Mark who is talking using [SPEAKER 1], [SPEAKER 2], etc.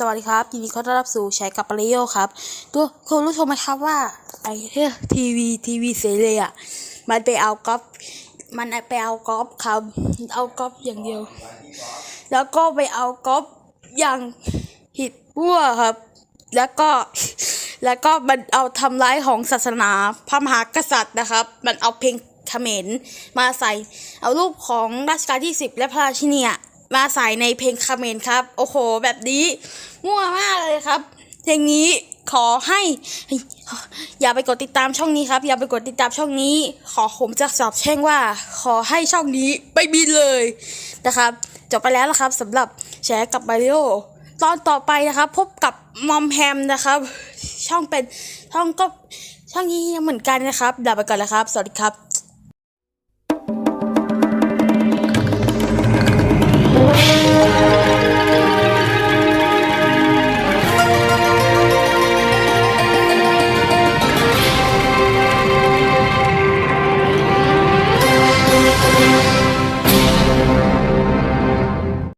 [SPEAKER 1] สวัสดีครับยินดีต้อนรับสู่แชร์กับปริโยครับตัวคุณรู้ชมไหมครับว่าไอ้เรื่ทีวีทีวีเสรีอะมันไปเอาก๊อปมันไปเอาก๊อปครับเอาก๊อปอย่างเดียว แล้วก็ไปเอาก๊อปอย่างผิดวัวครับ แล้วก็แล้วก็มันเอาทำร้ายของศาสนาพระมหากษัตริย์นะครับ มันเอาเพลงเขมรมาใส่ เอารูปของรัชกาลที่สิบและพระราชินีอะ มาใส่ในเพลงคาเมรครับ โอ้โห แบบนี้ มั่วมากเลยครับ เพลงนี้ขอให้ อย่าไปกดติดตามช่องนี้ครับ อย่าไปกดติดตามช่องนี้ ขอผมจะสอบแช่งว่า ขอให้ช่องนี้ไปบินเลยนะครับ จบไปแล้วนะครับสำหรับแชร์กับมาริโอตอนต่อไปนะครับ พบกับมอมแฮมนะครับ ช่องเป็นช่องก็ช่องนี้เหมือนกันนะครับลาไปก่อนแล้วครับ สวัสดีครับ